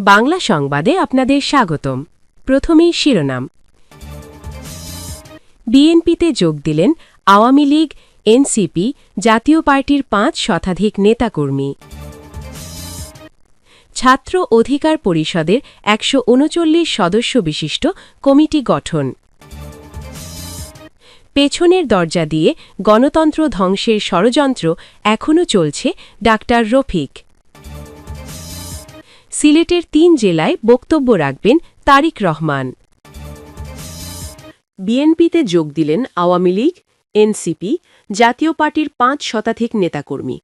বাংলা সংবাদে আপনাদের স্বাগতম। প্রথমেই শিরোনাম। বিএনপিতে যোগ দিলেন আওয়ামী লীগ, এনসিপি, জাতীয় পার্টির পাঁচ শতাধিক নেতাকর্মী। ছাত্র অধিকার পরিষদের একশো উনচল্লিশ সদস্য বিশিষ্ট কমিটি গঠন। পেছনের দরজা দিয়ে গণতন্ত্র ধ্বংসের ষড়যন্ত্র এখনও চলছে ডাক্তার রফিক। সিলেটের তিন জেলায় বক্তব্য রাখবেন তারিক রহমান। বিএনপিতে যোগ দিলেন আওয়ামী লীগ, এনসিপি, জাতীয় পার্টির পাঁচ শতাধিক নেতাকর্মী।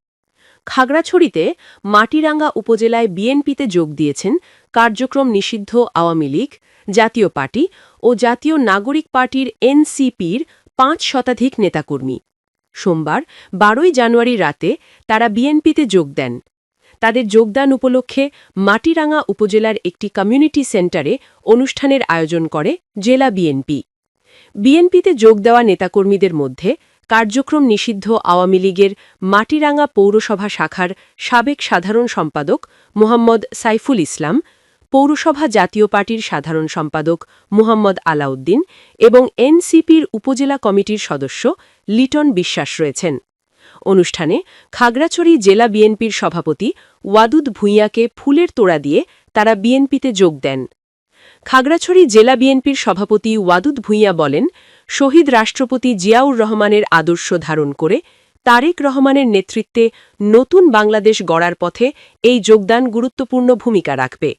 খাগড়াছড়িতে মাটিরাঙ্গা উপজেলায় বিএনপিতে যোগ দিয়েছেন কার্যক্রম নিষিদ্ধ আওয়ামী লীগ, জাতীয় পার্টি ও জাতীয় নাগরিক পার্টির এনসিপির পাঁচ শতাধিক নেতাকর্মী। সোমবার বারোই জানুয়ারি রাতে তারা বিএনপিতে যোগ দেন। তাদের যোগদান উপলক্ষে মাটিরাঙ্গা উপজেলার একটি কমিউনিটি সেন্টারে অনুষ্ঠানের আয়োজন করে জেলা বিএনপি। বিএনপিতে যোগ দেওয়া নেতাকর্মীদের মধ্যে কার্যক্রম নিষিদ্ধ আওয়ামী লীগের মাটিরাঙ্গা পৌরসভা শাখার সাবেক সাধারণ সম্পাদক মোহাম্মদ সাইফুল ইসলাম, পৌরসভা জাতীয় পার্টির সাধারণ সম্পাদক মুহাম্মদ আলাউদ্দিন এবং এনসিপির উপজেলা কমিটির সদস্য লিটন বিশ্বাস রয়েছেন। অনুষ্ঠানে খাগড়াছড়ি জেলা বিএনপির সভাপতি ওয়াদুদ ভূঁইয়াকে ফুলের তোড়া দিয়ে তারা বিএনপিতে যোগ দেন। খাগড়াছড়ি জেলা বিএনপির সভাপতি ওয়াদুদ ভূঁইয়া বলেন, শহীদ রাষ্ট্রপতি জিয়াউর রহমানের আদর্শ ধারণ করে তারেক রহমানের নেতৃত্বে নতুন বাংলাদেশ গড়ার পথে এই যোগদান গুরুত্বপূর্ণ ভূমিকা রাখবে।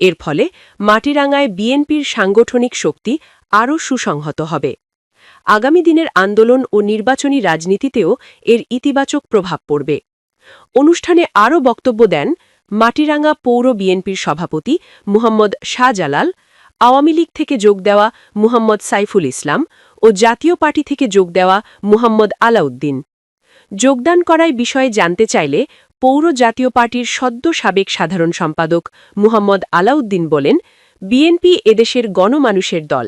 এর ফলে মাটিরাঙ্গায় বিএনপির সাংগঠনিক শক্তি আরও সুসংহত হবে। আগামী দিনের আন্দোলন ও নির্বাচনী রাজনীতিতেও এর ইতিবাচক প্রভাব পড়বে। অনুষ্ঠানে আরও বক্তব্য দেন মাটিরাঙ্গা পৌর বিএনপির সভাপতি মুহম্মদ শাহজালাল, আওয়ামী লীগ থেকে যোগ দেওয়া মুহম্মদ সাইফুল ইসলাম ও জাতীয় পার্টি থেকে যোগ দেওয়া মুহম্মদ আলাউদ্দিন। যোগদান করায় বিষয়ে জানতে চাইলে পৌর জাতীয় পার্টির সদ্য সাবেক সাধারণ সম্পাদক মুহম্মদ আলাউদ্দিন বলেন, বিএনপি এদেশের গণমানুষের দল।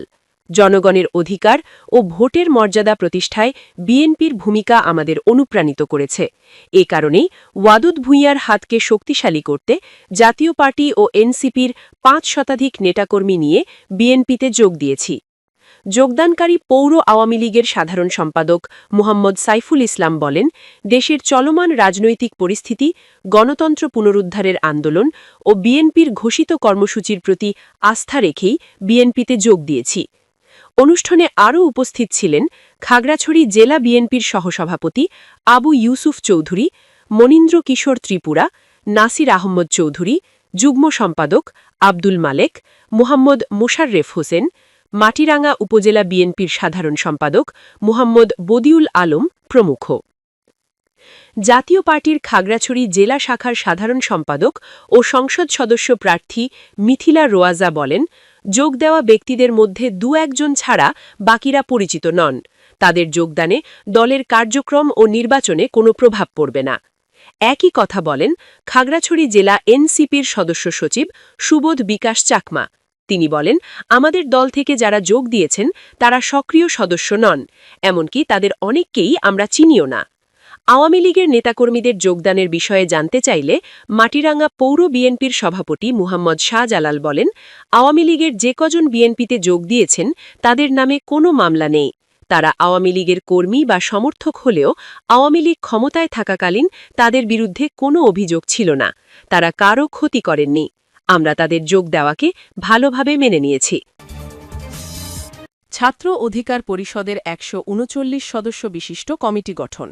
জনগণের অধিকার ও ভোটের মর্যাদা প্রতিষ্ঠায় বিএনপির ভূমিকা আমাদের অনুপ্রাণিত করেছে। এ কারণেই ওয়াদুদ ভূঁইয়ার হাতকে শক্তিশালী করতে জাতীয় পার্টি ও এনসিপির পাঁচ শতাধিক নেতাকর্মী নিয়ে বিএনপিতে যোগ দিয়েছি। যোগদানকারী পৌর আওয়ামী লীগের সাধারণ সম্পাদক মুহাম্মদ সাইফুল ইসলাম বলেন, দেশের চলমান রাজনৈতিক পরিস্থিতি, গণতন্ত্র পুনরুদ্ধারের আন্দোলন ও বিএনপির ঘোষিত কর্মসূচির প্রতি আস্থা রেখেই বিএনপিতে যোগ দিয়েছি। অনুষ্ঠানে আরও উপস্থিত ছিলেন খাগড়াছড়ি জেলা বিএনপির সহসভাপতি আবু ইউসুফ চৌধুরী, মনীন্দ্র কিশোর ত্রিপুরা, নাসির আহমদ চৌধুরী, যুগ্ম সম্পাদক আব্দুল মালেক, মুহাম্মদ মোশাররেফ হোসেন, মাটিরাঙ্গা উপজেলা বিএনপির সাধারণ সম্পাদক মুহাম্মদ বদিউল আলম প্রমুখ। জাতীয় পার্টির খাগড়াছড়ি জেলা শাখার সাধারণ সম্পাদক ও সংসদ সদস্য প্রার্থী মিথিলা রোয়াজা বলেন যোগ দেওয়া ব্যক্তিদের মধ্যে দু একজন ছাড়া বাকিরা পরিচিত নন। তাদের যোগদানে দলের কার্যক্রম ও নির্বাচনে কোনো প্রভাব পড়বে না। একই কথা বলেন খাগড়াছড়ি জেলা এনসিপির সদস্য সচিব সুবোধ বিকাশ চাকমা। তিনি বলেন, আমাদের দল থেকে যারা যোগ দিয়েছেন, তারা সক্রিয় সদস্য নন। এমনকি তাদের অনেককেই আমরা চিনিও না। আওয়ামী লীগের নেতাকর্মীদের যোগদানের বিষয়ে জানতে চাইলে মাটিরাঙ্গা পৌর বিএনপির সভাপতি মুহাম্মদ শাহজালাল বলেন, আওয়ামী লীগের যে কজন বিএনপিতে যোগ দিয়েছেন, তাদের নামে কোনো মামলা নেই। তারা আওয়ামী লীগের কর্মী বা সমর্থক হলেও আওয়ামী লীগ ক্ষমতায় থাকাকালীন তাদের বিরুদ্ধে কোনো অভিযোগ ছিল না। তারা কারও ক্ষতি করেননি। আমরা তাদের যোগ দেওয়াকে ভালোভাবে মেনে নিয়েছি। ছাত্র অধিকার পরিষদের একশো উনচল্লিশ সদস্য বিশিষ্ট কমিটি গঠন।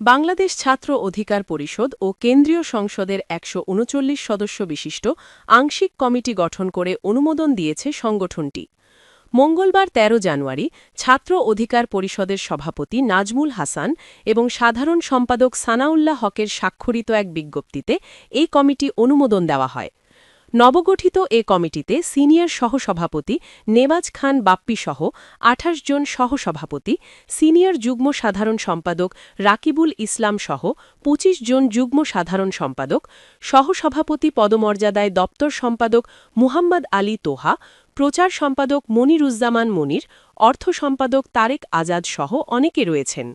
বাংলাদেশ ছাত্র অধিকার পরিষদ ও কেন্দ্রীয় সংসদের একশো উনচল্লিশ সদস্য বিশিষ্ট আংশিক কমিটি গঠন করে অনুমোদন দিয়েছে সংগঠনটি। মঙ্গলবার ১৩ জানুয়ারি ছাত্র অধিকার পরিষদের সভাপতি নাজমুল হাসান এবং সাধারণ সম্পাদক সানাউল্লাহ হকের স্বাক্ষরিত এক বিজ্ঞপ্তিতে এই কমিটি অনুমোদন দেওয়া হয়। নবগঠিত এ কমিটিতে সিনিয়র সহসভাপতি নেবাজ খান বাপ্পিসহ আঠাশ জন সহসভাপতি, সিনিয়র যুগ্ম সাধারণ সম্পাদক রাকিবুল ইসলাম সহ ২৫ জন যুগ্ম সাধারণ সম্পাদক, সহসভাপতি পদমর্যাদায় দপ্তর সম্পাদক মুহাম্মদ আলী তোহা, প্রচার সম্পাদক মনিরুজ্জামান মনির, অর্থ সম্পাদক তারেক আজাদ সহ অনেকে রয়েছেন।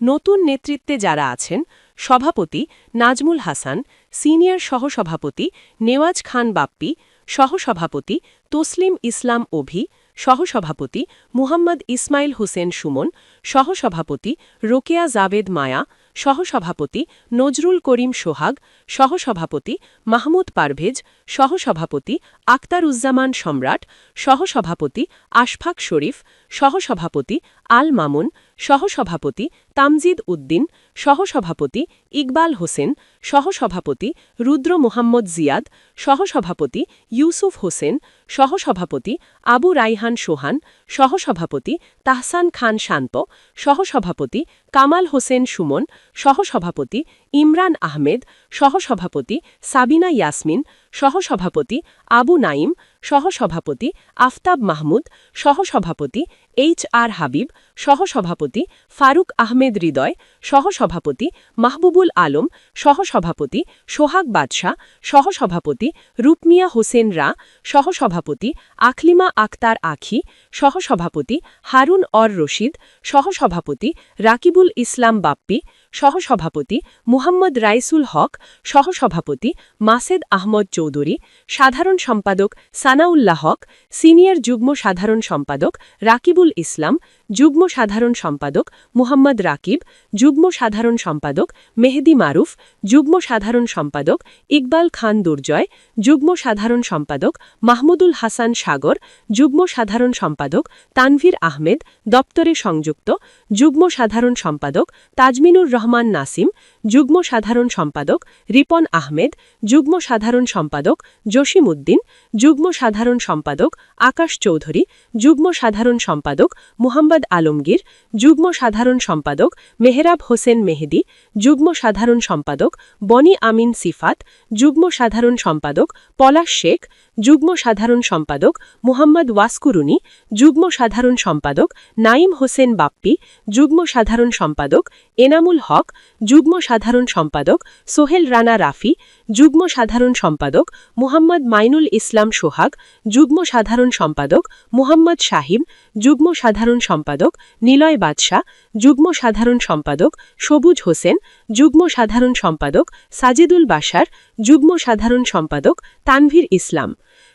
নতুন নেতৃত্বে যারা আছেন, সভাপতি নাজমুল হাসান, সিনিয়র সহসভাপতি নেওয়াজ খান বাপ্পি, সহসভাপতি তসলিম ইসলাম অভি সহসভাপতি মুহাম্মদ ইসমাইল হোসেন সুমন, সহসভাপতি রোকেয়া জাভেদ মায়া, সহসভাপতি নজরুল করিম সোহাগ, সহসভাপতি মাহমুদ পারভেজ, সহসভাপতি আক্তারুজ্জামান সম্রাট, সহসভাপতি আশফাক শরীফ, সহসভাপতি আল মামুন সহসভাপতি তামজিদ উদ্দিন, সহসভাপতি ইকবাল হোসেন, সহসভাপতি রুদ্র মোহাম্মদ জিয়াদ, সহসভাপতি ইউসুফ হোসেন, সহসভাপতি আবু রাইহান সোহান, সহসভাপতি তাহসান খান শান্ত, সহসভাপতি কামাল হোসেন সুমন, সহসভাপতি ইমরান আহমেদ, সহসভাপতি সাবিনা ইয়াসমিন, সহসভাপতি আবু নাইম সহসভাপতি আফতাব মাহমুদ, সহসভাপতি এইচ আর হাবিব, সহসভাপতি ফারুক আহমেদ হৃদয়, সহসভাপতি মাহবুবুল আলম, সহসভাপতি সোহাগ বাদশাহ, সহসভাপতি রূপমিয়া হোসেন রা, সহসভাপতি আখলিমা আক্তার আখি, সহসভাপতি হারুন অর রশিদ, সহসভাপতি রাকিবুল ইসলাম বাপ্পি, সহসভাপতি মুহাম্মদ রাইসুল হক, সহসভাপতি মাসেদ আহমদ চৌধুরী, সাধারণ সম্পাদক সানাউল্লাহ হক সিনিয়র যুগ্ম সাধারণ সম্পাদক রাকিবুল ইসলাম যুগ্ম সাধারণ সম্পাদক মুহাম্মদ রাকিব যুগ্ম সাধারণ সম্পাদক মেহেদি মারুফ যুগ্ম সাধারণ সম্পাদক ইকবাল খান দুর্জয় যুগ্ম সাধারণ সম্পাদক মাহমুদুল হাসান সাগর যুগ্ম সাধারণ সম্পাদক তানভীর আহমেদ দপ্তরে সংযুক্ত যুগ্ম সাধারণ সম্পাদক তাজমিনুর রহমান নাসিম যুগ্ম সাধারণ সম্পাদক রিপন আহমেদ যুগ্ম সাধারণ সম্পাদক জসিম উদ্দিন যুগ্ম সাধারণ সম্পাদক আকাশ চৌধুরী, যুগ্ম সাধারণ সম্পাদক মুহাম্মদ আলমগীর, যুগ্ম সাধারণ সম্পাদক মেহরাব হোসেন মেহেদি, যুগ্ম সাধারণ সম্পাদক বনি আমিন সিফাত, যুগ্ম সাধারণ সম্পাদক পলাশ শেখ যুগ্ম সাধারণ সম্পাদক মুহাম্মদ ওয়াসকুরুনি যুগ্ম সাধারণ সম্পাদক নাইম হোসেন বাপ্পি যুগ্ম সাধারণ সম্পাদক এনামুল হক যুগ্ম সাধারণ সম্পাদক সোহেল রানা রাফি যুগ্ম সাধারণ সম্পাদক মুহাম্মদ মাইনুল ইসলাম সোহাগ যুগ্ম সাধারণ সম্পাদক মুহাম্মদ শাহিম যুগ্ম সাধারণ সম্পাদক নিলয় বাদশাহ যুগ্ম সাধারণ সম্পাদক সবুজ হোসেন যুগ্ম সাধারণ সম্পাদক সাজিদুল বাসার যুগ্ম সাধারণ সম্পাদক তানভীর ইসলাম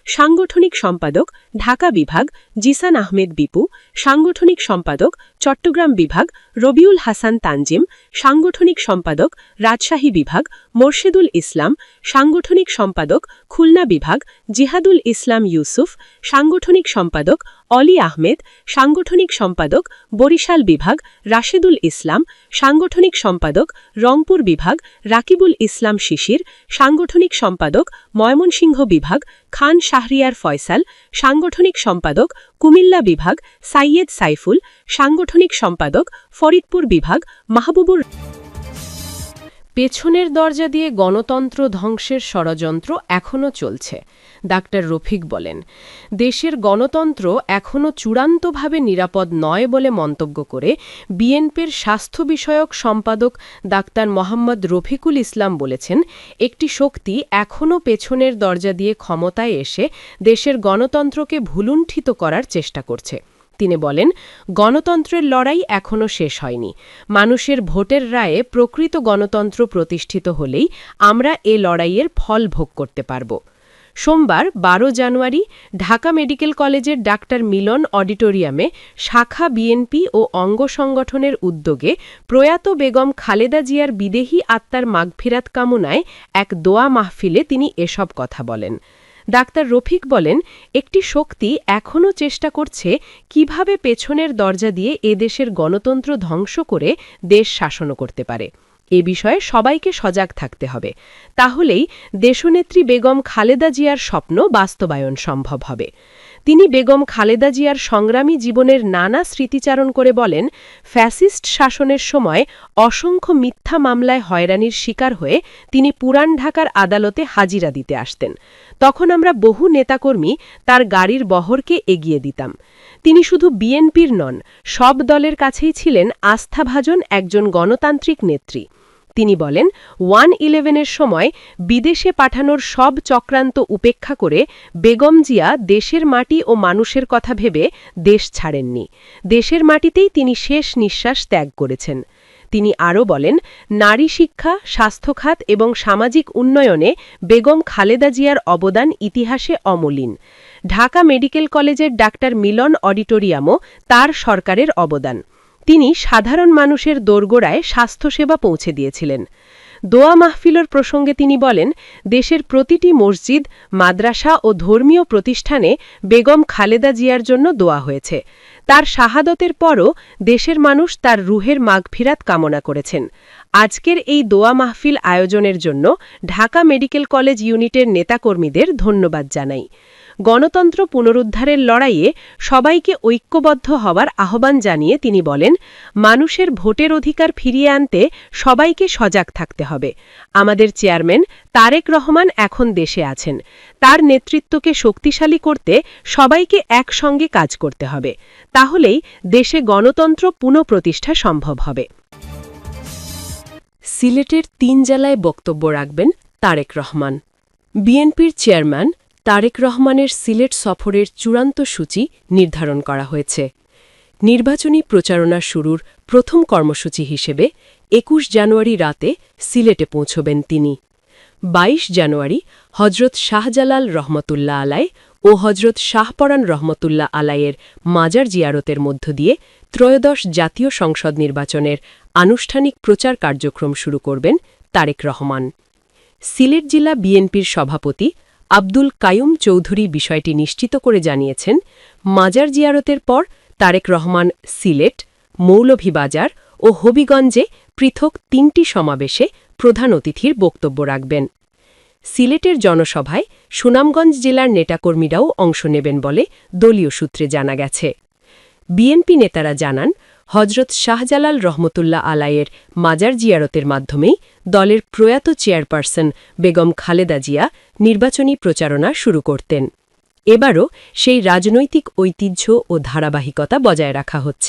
সাংগঠনিক সম্পাদক, ঢাকা বিভাগ, জিসান আহমেদ বিপু, সাংগঠনিক সম্পাদক, চট্টগ্রাম বিভাগ, রবিউল হাসান তানজিম, সাংগঠনিক সম্পাদক, রাজশাহী বিভাগ মোর্শেদুল ইসলাম, সাংগঠনিক সম্পাদক খুলনা বিভাগ, জিহাদুল ইসলাম ইউসুফ, সাংগঠনিক সম্পাদক অলি আহমেদ, সাংগঠনিক সম্পাদক বরিশাল বিভাগ রাশেদুল ইসলাম, সাংগঠনিক সম্পাদক রংপুর বিভাগ রাকিবুল ইসলাম শিশির, সাংগঠনিক সম্পাদক ময়মনসিংহ বিভাগ খান শাহরিয়ার ফয়সাল, সাংগঠনিক সম্পাদক কুমিল্লা বিভাগ সাইয়েদ সাইফুল, সাংগঠনিক সম্পাদক ফরিদপুর বিভাগ মাহবুবুর পেছনের দরজা দিয়ে গণতন্ত্র ধ্বংসের ষড়যন্ত্র এখনও চলছে, ডাক্তার রফিক বলেন। দেশের গণতন্ত্র এখনও চূড়ান্তভাবে নিরাপদ নয় বলে মন্তব্য করে বিএনপির স্বাস্থ্য বিষয়ক সম্পাদক ডাক্তার মোহাম্মদ রফিকুল ইসলাম বলেছেন, একটি শক্তি এখনও পেছনের দরজা দিয়ে ক্ষমতায় এসে দেশের গণতন্ত্রকে ভুলুণ্ঠিত করার চেষ্টা করছে। তিনি বলেন, গণতন্ত্রের লড়াই এখনও শেষ হয়নি। মানুষের ভোটের রায়ে প্রকৃত গণতন্ত্র প্রতিষ্ঠিত হলেই আমরা এ লড়াইয়ের ফল ভোগ করতে পারব। সোমবার, বারো জানুয়ারি, ঢাকা মেডিকেল কলেজের ডাক্তার মিলন অডিটোরিয়ামে শাখা বিএনপি ও অঙ্গ সংগঠনের উদ্যোগে প্রয়াত বেগম খালেদা জিয়ার বিদেহী আত্মার মাগফিরাত কামনায় এক দোয়া মাহফিলে তিনি এসব কথা বলেন। ডাক্তার রফিক বলেন, একটি শক্তি এখনও চেষ্টা করছে কীভাবে পেছনের দরজা দিয়ে এদেশের গণতন্ত্র ধ্বংস করে দেশ শাসনও করতে পারে। এ বিষয়ে সবাইকে সজাগ থাকতে হবে। তাহলেই দেশনেত্রী বেগম খালেদা জিয়ার স্বপ্ন বাস্তবায়ন সম্ভব হবে। তিনি বেগম খালেদা জিয়ার সংগ্রামী জীবনের নানা স্মৃতিচারণ করে বলেন, ফ্যাসিস্ট শাসনের সময় অসংখ্য মিথ্যা মামলায় হয়রানির শিকার হয়ে তিনি পুরান ঢাকার আদালতে হাজিরা দিতে আসতেন। তখন আমরা বহু নেতাকর্মী তার গাড়ির বহরকে এগিয়ে দিতাম। তিনি শুধু বিএনপির নন, সব দলের কাছেই ছিলেন আস্থাভাজন একজন গণতান্ত্রিক নেত্রী। তিনি বলেন, ওয়ান ইলেভেনের সময় বিদেশে পাঠানোর সব চক্রান্ত উপেক্ষা করে বেগম জিয়া দেশের মাটি ও মানুষের কথা ভেবে দেশ ছাড়েননি। দেশের মাটিতেই তিনি শেষ নিঃশ্বাস ত্যাগ করেছেন। তিনি আরও বলেন, নারী শিক্ষা, স্বাস্থ্যখাত এবং সামাজিক উন্নয়নে বেগম খালেদা জিয়ার অবদান ইতিহাসে অমলিন। ঢাকা মেডিকেল কলেজের ডাক্তার মিলন অডিটোরিয়ামও তার সরকারের অবদান। তিনি সাধারণ মানুষের দোরগোড়ায় স্বাস্থ্যসেবা পৌঁছে দিয়েছিলেন। দোয়া মাহফিলর প্রসঙ্গে তিনি বলেন, দেশের প্রতিটি মসজিদ, মাদ্রাসা ও ধর্মীয় প্রতিষ্ঠানে বেগম খালেদা জিয়ার জন্য দোয়া হয়েছে। তার শাহাদতের পরও দেশের মানুষ তার রুহের মাগফিরাত কামনা করেছেন। আজকের এই দোয়া মাহফিল আয়োজনের জন্য ঢাকা মেডিকেল কলেজ ইউনিটের নেতাকর্মীদের ধন্যবাদ জানাই। গণতন্ত্র পুনরুদ্ধারের লড়াইয়ে সবাইকে ঐক্যবদ্ধ হওয়ার আহ্বান জানিয়ে তিনি বলেন, মানুষের ভোটের অধিকার ফিরিয়ে আনতে সবাইকে সজাগ থাকতে হবে। আমাদের চেয়ারম্যান তারেক রহমান এখন দেশে আছেন। তার নেতৃত্বকে শক্তিশালী করতে সবাইকে একসঙ্গে কাজ করতে হবে। তাহলেই দেশে গণতন্ত্র পুনঃপ্রতিষ্ঠা সম্ভব হবে। সিলেটের তিন জেলায় বক্তব্য রাখবেন তারেক রহমান। বিএনপির চেয়ারম্যান তারেক রহমানের সিলেট সফরের চূড়ান্ত সূচি নির্ধারণ করা হয়েছে। নির্বাচনী প্রচারণা শুরুর প্রথম কর্মসূচি হিসেবে একুশ জানুয়ারি রাতে সিলেটে পৌঁছবেন তিনি। ২২ জানুয়ারি হজরত শাহজালাল রহমতুল্লাহ আলাই ও হজরত শাহপরান রহমতুল্লাহ আলাইয়ের মাজার জিয়ারতের মধ্য দিয়ে ত্রয়োদশ জাতীয় সংসদ নির্বাচনের আনুষ্ঠানিক প্রচার কার্যক্রম শুরু করবেন তারেক রহমান। সিলেট জেলা বিএনপির সভাপতি আব্দুল কায়ুম চৌধুরী বিষয়টি নিশ্চিত করে জানিয়েছেন, মাজার জিয়ারতের পর তারেক রহমান সিলেট, মৌলভীবাজার ও হবিগঞ্জে পৃথক তিনটি সমাবেশে প্রধান অতিথির বক্তব্য রাখবেন। সিলেটের জনসভায় সুনামগঞ্জ জেলার নেতাকর্মীরাও অংশ নেবেন বলে দলীয় সূত্রে জানা গেছে। বিএনপি নেতারা জানান হজরত শাহজালাল রহমতুল্লাহ আলাইয়ের মাজার জিয়ারতের মাধ্যমেই দলের প্রয়াত চেয়ারপারসন বেগম খালেদা জিয়া নির্বাচনী প্রচারণা শুরু করতেন। এবারও সেই রাজনৈতিক ঐতিহ্য ও ধারাবাহিকতা বজায় রাখা হচ্ছে।